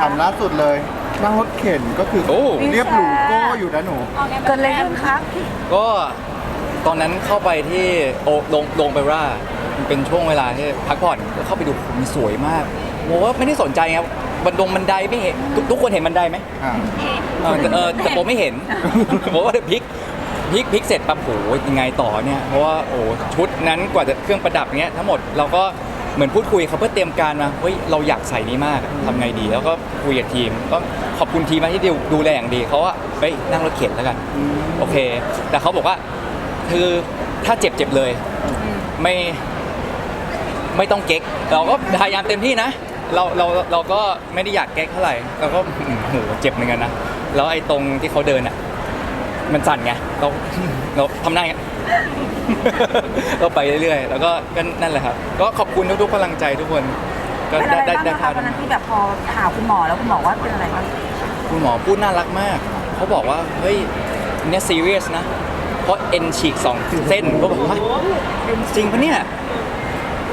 ถามล่าสุดเลยนั่งรถเข็นก็คือโอ้ เรียบหรูโก้อยู่นะหนู เกิดอะไรขึ้นครับ ก็ตอนนั้นเข้าไปที่โอลงลงไปว่ามันเป็นช่วงเวลาที่พักผ่อนก็เข้าไปดูมันสวยมากโมว่าไม่ได้สนใจครับบันดงบันไดไม่เห็นทุกทุกคนเห็นบันไดไหมอ่า เออแต่เออแต่โมไม่เห็นโมว่าพลิกพลิกพลิกเสร็จปั๊บโหยังไงต่อเนี่ยเพราะว่าโอ้ชุดนั้นกว่าจะเครื่องประดับเนี้ยทั้งหมดเราก็ เหมือนพูดคุยเขาเพื่อเตรียมการมาเฮ้ยเราอยากใส่นี้มากอะทำไงดี แล้วก็คุยกับทีมก็ขอบคุณทีมมากที่ดูดูแลอย่างดีเขาว่าเฮ้ยนั่งรถเข็นแล้วกันโอเค แต่เขาบอกว่าคือถ้าเจ็บเจ็บเลย ไม่ไม่ต้องเก๊ก เราก็พยายามเต็มที่นะ เราเราเราก็ไม่ได้อยากเก๊กเท่าไหร่เราก็อื้อโหเจ็บเหมือนกันนะแล้วไอ้ตรงที่เขาเดินอะ มันสั่นไงเราเราทำได้ไง เราไปเรื่อยๆ แล้วก็ก็นั่นแหละครับ ก็ขอบคุณทุกๆกำลังใจทุกคน ก็เป็นได้อะไรได้บ้างได้พานะคะวันนั้นที่แบบพอถามคุณหมอแล้วคุณหมอว่าเป็นอะไรบ้างคุณหมอพูดน่ารักมาก เขาบอกว่า เฮ้ยเนี่ยซีเรียสนะ เพราะเอ็นฉีกสองเส้นเขาบอกว่า จริงปะเนี่ย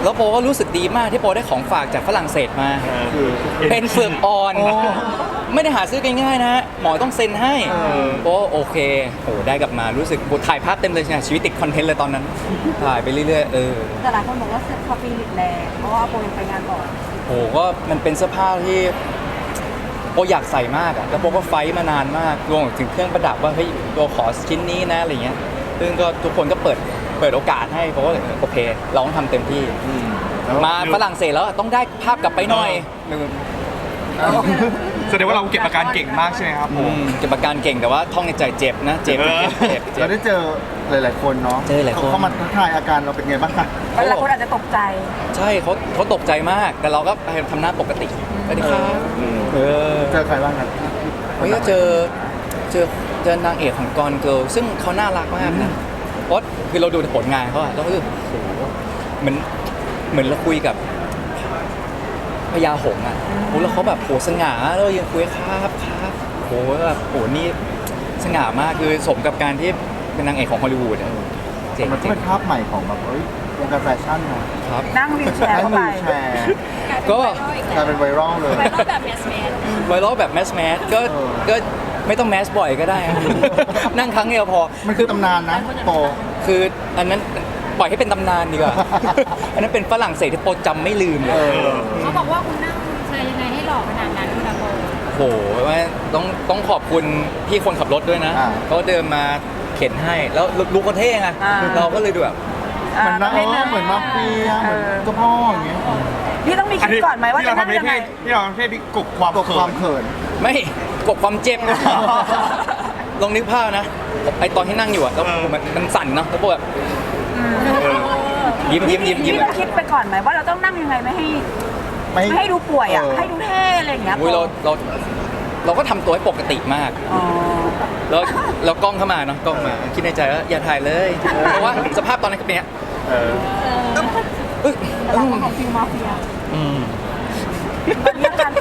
แล้วโปก็รู้สึกดีมากที่โปได้ของฝากจากฝรั่งเศสมาคือเป็นเฟือกอ่อนโอ้ ไม่ได้หาซื้อง่ายๆนะ หมอต้องเซ็นให้เออโอ้โอเคโอ้ได้กลับมารู้สึกโอ้ถ่ายภาพเต็มเลยนะชีวิตติดคอนเทนต์เลยตอนนั้น ถ่ายไปเรื่อยๆเออแต่หลายคนบอกว่าเสื้อคาฟีลิตแรงเพราะว่าโปรยังไปงานก่อนโอ้ก็มันเป็นเสื้อผ้าที่โปอยากใส่มากอะแล้วโปก็ไฟท์มานานมากรวมถึงเครื่องประดับว่าเฮ้ยโปขอชิ้นนี้นะอะไรเงี้ย ซึ่งก็ทุกคนก็เปิดเปิดโอกาสให้เพราะว่าโอเคเราต้องทำเต็มที่แล้วมาฝรั่งเศสแล้วต้องได้ภาพกลับไปหน่อย แสดงว่าเราเก็บอาการเก่งมากใช่ไหมครับผอืมมเก็บอาการเก่งแต่ว่าท่องในใจเจ็บนะ เจ็บเออเจ็บเจ็เราบ ได้เจอหลาย ๆ คนเนาะเจอหลายคน เขามาทักทายอาการเราเป็นไงบ้างคะหลายคนอาจจะตกใจ ใช่เขาเขาตกใจมาก แต่เราก็พยายามทำหน้าปกติสวัสดีครับเออเจอใครบ้างครับ เฮ้ยก็เจอเจอเจอนางเอกของกอนเกิลซึ่งเขาน่ารักมากนะเพราะคือเราดูผลงานเขาอะแล้วก็คือโอ้โหเหมือนเหมือนเราคุยกับ พญาหงส์อะโอ้แล้วเขาแบบโหสง่าแล้วยังคุยครับครับโหแบบโหนี่สง่ามากคือสมกับการที่เป็นนางเอกของฮอลลีวูดอะเจ๋งมันก็เจ๋งเป็นภาพใหม่ของแบบเอ้ยวงการแฟชั่นนะครับ นั่งวีลแชร์นั่งเข้าไปวิวแชร์ก็ กลายเป็นไวรัลเลยไวรัลแบบแมสแมสไวรัลแบบแมสแมสก็เออ ก็ไม่ต้องแมสบ่อยก็ได้ครับ นั่งครั้งเดียวพอ มันคือตำนานนะโป คืออันนั้น ปล่อยให้เป็นตำนานดีกว่า อันนั้นเป็นฝรั่งเศสที่โปรจำไม่ลืมเลเอยอเขาบอกว่าคุณนั่งแชร์ยังไงให้หล่อขนาดนั้นคุณอาโปโหว่าต้องต้องขอบคุณพี่คนขับรถด้วยนะอ่าเขาเดินมาเข็นให้แล้วลุกเขาเท่ไงอ่า เราก็เลยดูแบบเหมือนนะเออเหมือนมาเฟียเหมือนเจ้าพ่ออย่างเงี้ยพี่ต้องมีคิดก่อนไหมว่าที่จะเรานั่งทำให้ยังเพไงศที่เราทำให้เพศที่กบความตกเขิความนเขิน ไม่กดความเจ็บ ลองนึกภาพนะไอตอนที่นั่งอยู่อะแล้วมันมันสั่นเนาะแล้วโปแบบ ยิ้มยิ้มยิ้มยิ้มพี่ต้องคิดไปก่อนไหมว่าเราต้องนั่งยังไงไม่ให้ไม่ไม่ให้ดูป่วยอะเออให้ดูเท่อะไรอย่างเงี้ยอุ้ยเราเราเราก็ทำตัวให้ปกติมาก อ๋อ แล้วแล้วกล้องเข้ามาเนาะกล้องมา คิดในใจว่าอย่าถ่ายเลย เพราะว่าสภาพตอนนั้นก็เป็นอย่างเงี้ยเออเอ้ยแต่เราของฟิลมาเฟียอืมตอนนี้อาการ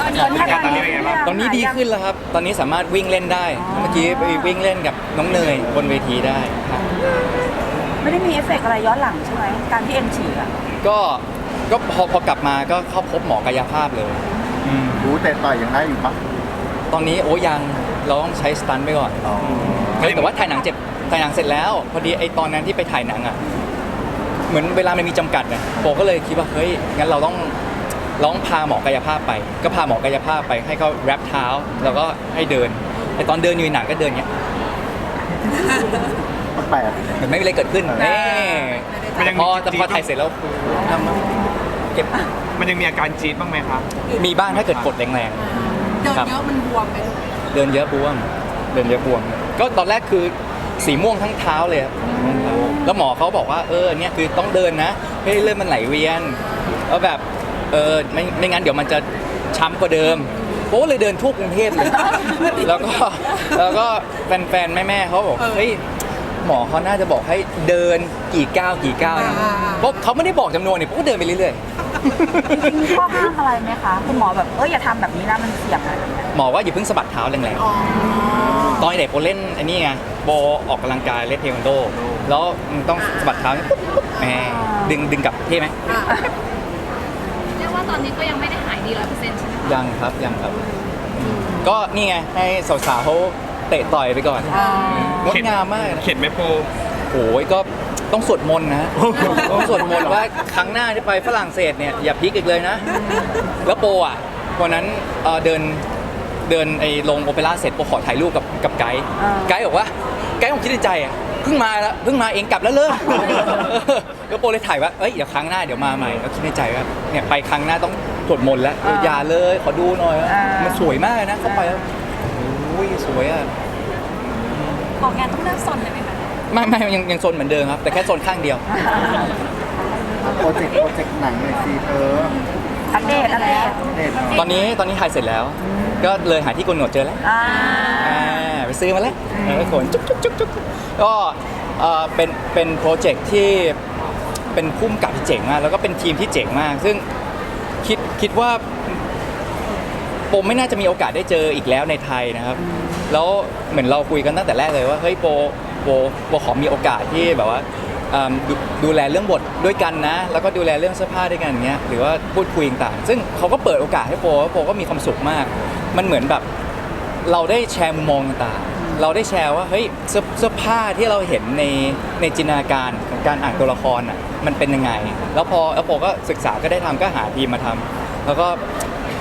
ตอนนี้อาการตอนนี้เป็นไงบ้าง ตอนนี้ดีขึ้นแล้วครับ ตอนนี้สามารถวิ่งเล่นได้เมื่อกี้ไปวิ่งเล่นกับน้องเนยบนเวทีได้ครับ ไม่ได้มีเอฟเฟกต์อะไรย้อนหลังใช่ไหมการที่เอ็นฉีกอะก็ก็พอพอกลับมาก็เข้าพบหมอกายภาพเลยอืมรู้แต่ต่อยยังได้อยู่ปะตอนนี้โอ้ยังเราต้องใช้สตันท์ไปก่อนอ๋อเฮ้ยแต่ว่าถ่ายหนังเจ็บถ่ายหนังเสร็จแล้ว พอดีไอตอนนั้นที่ไปถ่ายหนังอะเหมือนเวลามันมีจำกัดเนี่ยโปก็เลยคิดว่าเฮ้ยงั้นเราต้องเราต้องพาหมอกายภาพไป ก็พาหมอกายภาพไปให้เขาแรปเท้าแล้วก็ให้เดินไอตอนเดินอยู่ในหนังก็เดินเงี้ย แปลกเหมือนไม่มีอะไรเกิดขึ้นเน่มันยังพมีอแต่พอถ่ายเสร็จแล้วทำมาเก็บมันยังมีอาการจี๊ดบ้างไหมครับมีบ้างถ้าเกิดกดแรงเดินครับเยอะมันบวมไปเลยๆเดินเยอะบวม เดินเยอะบวม ก็ตอนแรกคือสีม่วงทั้งเท้าเลยครับแล้วหมอเขาบอกว่าเออเนี่ยคือต้องเดินนะให้เลือดมันไหลเวียนแล้วแบบเออไม่ไม่งั้นเดี๋ยวมันจะช้ำกว่าเดิมโป๊เลยเดินทั่วกรุงเทพเลย แล้วก็แล้วก็แฟนๆแม่ๆเขาบอกเฮ้ย หมอเขาน่าจะบอกให้เดินกี่ก้าวกี่ก้าวนะเพราะเขาไม่ได้บอกจำนวนเนี่ยโป๊ก็เดินไปเรื่อยๆจริงๆมีข้อห้ามอะไรไหมคะ คุณหมอแบบเอ้ยอย่าทำแบบนี้นะมันเสี่ยงอะไรแบบเนี้ยหมอว่าอย่าเพิ่งสะบัดเท้าแรงๆตอนเด็กโบเล่นอันนี้ไงโบออกกำลังกายเล่นเทควันโด แล้วมันต้องสะบัดเท้าปุ๊บปุ๊บแหมดึงดึงกลับเท่ไหมเรียกว่าตอนนี้ก็ยังไม่ได้หายดีร้อยเปอร์เซ็นต์ใช่ไหมคะยังครับยังครับ ก็นี่ไงให้สาวๆเขา เตะต่อยไปก่อนอ่างดงามมากนะเข็ดไหมโปโอ้ยก็ต้องสวดมนต์นะ ต้องสวดมนต์ว่าครั้งหน้าที่ไปฝรั่งเศสเนี่ยอย่าพลิกอีกเลยนะ แล้วโปอะวันนั้นเอ่อเดินเดินไอ้ลงโอเปร่าเสร็จโปขอถ่ายรูปกับกับไกด์ไกด์บอกว่าไกด์ผมคิดในใจอะเพิ่งมาแล้วเพิ่งมาเองกลับแล้วเลยแล้วโปเลยถ่ายว่าเอ้ยเดี๋ยวครั้งหน้าเดี๋ยวมาใหม่แล้วคิดในใจว่าเนี่ยไปครั้งหน้าต้องสวดมนต์แล้วเอออย่าเลยขอดูหน่อยว่ามันสวยมากนะเข้าไปแล้วโอ้ยสวยอะออกงานต้องเลิกซนเลยไหมคะไม่ไม่ยังยังโซนเหมือนเดิมครับ แต่แค่โซนข้างเดียว โปรเจกต์โปรเจกต์หนังเลยสิเธออัปเดตอัปเดตเด็ดหน่อยตอนนี้ตอนนี้ถ่ายเสร็จแล้ว ก็เลยหาที่โกนหนวดเจอแล้วอ่าอ่าไปซื้อมาแล้วแล้วก็โกนจุ๊บจุ๊บจุ๊บจุ๊บก็เอ่อเป็นเป็นโปรเจกต์ที่เป็นพุ่มกับที่เจ๋งมาก แล้วก็เป็นทีมที่เจ๋งมาก ซึ่งคิดคิดว่า โปไม่น่าจะมีโอกาสได้เจออีกแล้วในไทยนะครับ แล้วเหมือนเราคุยกันตั้งแต่แรกเลยว่าเฮ้ยโปโปโปขอมีโอกาสที่แบบว่าดูดูแลเรื่องบทด้วยกันนะ แล้วก็ดูแลเรื่องเสื้อผ้าด้วยกันเงี้ยหรือว่าพูดคุยต่างๆซึ่งเขาก็เปิดโอกาสให้โปแล้วโปก็มีความสุขมาก มันเหมือนแบบเราได้แชร์มุมมองต่างเราได้แชร์ว่าเฮ้ยเสื้อผ้าที่เราเห็นในในจินตนาการของการอ่านตัวละครอะมันเป็นยังไง แล้วพอแล้วโปก็ศึกษาก็ได้ทำก็หาทีมมาทำแล้วก็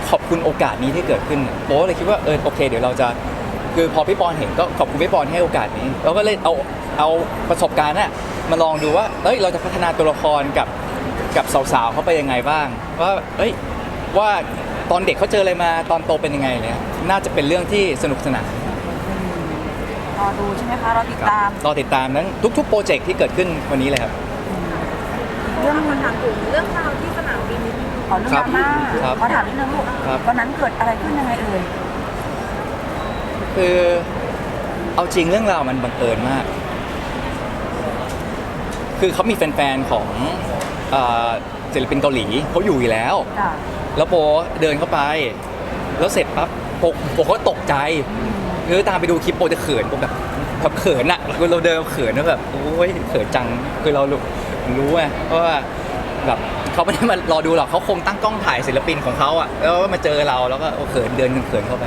ขอบคุณโอกาสนี้ที่เกิดขึ้นโปก็เลยคิดว่าเออโอเค เดี๋ยวเราจะคือพอพี่ปอนเห็นก็ขอบคุณพี่ปอนที่ให้โอกาสนี้เราก็เลยเอาเอาประสบการณ์น่ะมาลองดูว่าเอ้ยเราจะพัฒนาตัวละครกับกับสาวๆเขาไปยังไงบ้าง ว่าเอ้ยว่าตอนเด็กเขาเจออะไรมาตอนโตเป็นยังไงเนี่ยน่าจะเป็นเรื่องที่สนุกสนานรอดูใช่ไหมคะรอติดตามรอติดตามนั้นทุกๆโปรเจกต์ที่เกิดขึ้นวันนี้เลยครับ เรื่องถามถึงเรื่องราวที่สนามบินนิดนึง ขอเรื่องดราม่าครับขอถามนิดนึงลูกครับ วันนั้นเกิดอะไรขึ้นยังไงเอ่ยคือเอาจริงเรื่องราวมันบังเอิญมาก คือเขามีแฟนๆของเอ่อศิลปินเกาหลีเขาอยู่อยู่แล้ว จ้ะแล้วโปเดินเข้าไป แล้วเสร็จปั๊บโปโปก็ตกใจคือตามไปดูคลิปโปจะเขินโปแบบแบบเขินอะคือเราเดินเขินแล้วแบบโอ้ยเขินจังคือเรารู้รู้ไงเพราะว่า แบบเขาไม่ได้มารอดูหรอกเขาคงตั้งกล้องถ่ายศิลปินของเขาอะแล้วมาเจอเราแล้วก็โอ้เขินเดินเขินเข้าไป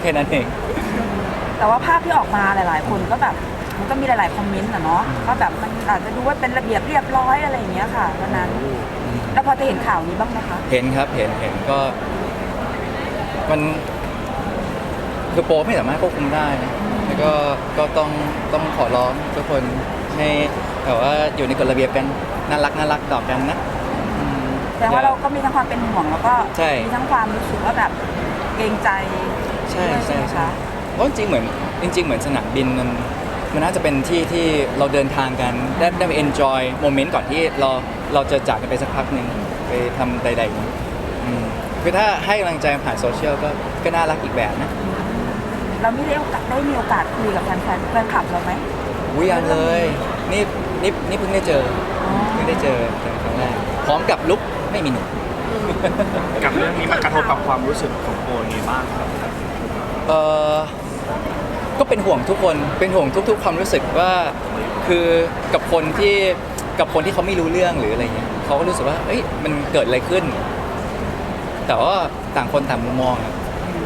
แค่นั้นเอง แต่ว่าภาพที่ออกมาหลาย ๆ คนก็แบบมันก็มีหลาย ๆ คอมเมนต์อะเนาะก็แบบมันอาจจะดูว่าเป็นระเบียบเรียบร้อยอะไรอย่างเงี้ยค่ะวันนั้น แล้วพอจะเห็นข่าวนี้บ้างไหมคะ เห็นครับเห็นเห็นก็ มันคือโปไม่สามารถควบคุมได้นะ แล้วก็ก็ต้องต้องขอร้องทุกคนให้แบบว่าอยู่ในกฎระเบียบกันน่ารักน่ารักต่อกันนะอืม แต่ว่าเราก็มีทั้งความเป็นห่วงแล้วก็ใช่ มีทั้งความรู้สึกว่าแบบเกรงใจใช่ด้วยใช่ไหมใช่คะเพราะจริงๆเหมือนจริง ๆ เหมือนสนามบินมันมันน่าจะเป็นที่ที่เราเดินทางกันได้ได้ไป enjoy โมเมนต์ก่อนที่เราเราจะจากกันไปสักพักหนึ่งไปทำใดๆอืมคือถ้าให้กำลังใจผ่านโซเชียลก็ก็น่ารักอีกแบบนะ เราไม่ได้โอกาสได้มีโอกาสคุยกับแฟนๆแฟนคลับเราไหมอุ้ยยังเลยนี่นี่นี่เพิ่งได้เจอเพิ่งได้เจอเป็นครั้งแรกพร้อมกับลุกไม่มีหนุ่มกับเรื่องนี้มันกระทบกับความรู้สึกของโปยังไงบ้างครับเออก็เป็นห่วงทุกคนเป็นห่วงทุก ๆ ความรู้สึกว่า คือกับคนที่กับคนที่เขาไม่รู้เรื่องหรืออะไรเงี้ยเขาก็รู้สึกว่าเอ้ยมันเกิดอะไรขึ้น แต่ว่าต่างคนต่างมุมมองอะ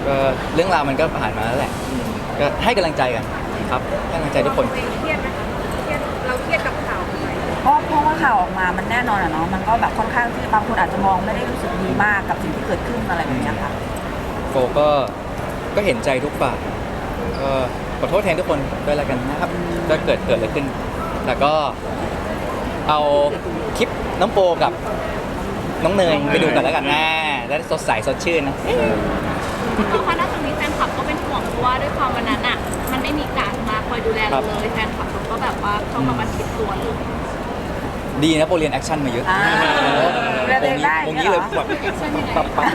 ก็เรื่องราวมันก็ผ่านมาแล้วแหละก็ให้กำลังใจกันครับให้กำลังใจทุกคน เครียดไหมคะเครียดเราเครียดกับข่าวไหมเพราะเพราะว่าข่าวออกมามันแน่นอนอะเนาะมันก็แบบค่อนข้างที่บางคนอาจจะมองไม่ได้รู้สึกดีมากกับสิ่งที่เกิดขึ้นอะไรแบบเนี้ยค่ะโฟก็ก็เห็นใจทุกฝ่ายก็ขอโทษแทนทุกคนด้วยแล้วกันนะครับก็เกิดเกิดอะไรขึ้น แต่ก็เอาคลิปน้องโปกับน้องเนยไปดูกันแล้วกันนะแล้วสดใสสดชื่นนะ เพราะว่าณตรงนี้แฟนคลับก็เป็นห่วงเพราะว่าด้วยความวันนั้นอะ มันไม่มีการมาคอยดูแลเราเลยแฟนคลับเขาก็แบบว่าเข้ามาบันทิดตัวเลยดีนะโปรเรียนแอคชั่นมาเยอะอ่าเรียนเองได้ตรงนี้เลยเหรอแบบปั๊บปั๊บ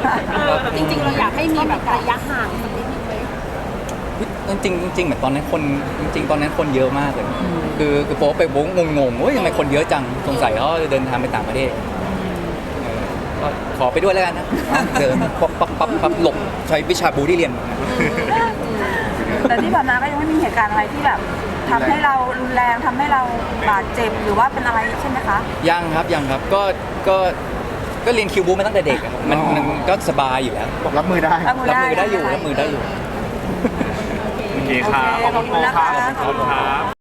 ปั๊บจริงๆ เราอยากให้มีแบบระยะห่างสักนิดนึงไหมจริงๆจริงๆเหมือนตอนนั้นคนจริง ๆ ตอนนั้นคนเยอะมากเลย คือคือโป๊ไปโบ้งงๆว่าทำไมคนเยอะจังสงสัยเขาจะเดินทางไปต่างประเทศเออ ก็ขอไปด้วยแล้วกันนะเดินปั๊บปั๊บปั๊บปั๊บหลบใช้วิชาบูที่เรียนมา แต่ที่ผ่านมาก็ยังไม่มีเหตุการณ์อะไรที่แบบทำให้เรารุนแรงทำให้เราบาดเจ็บหรือว่าเป็นอะไรใช่ไหมคะยังครับยังครับก็ก็ก็เรียนคิวบูมาตั้งแต่เด็กอะมันมันก็สบายอยู่แล้วรับมือได้ รับมือรับได้มือได้อยู่รับมือได้อยู่ โอเคครับขอบคุณโปครับ ขอบคุณครับ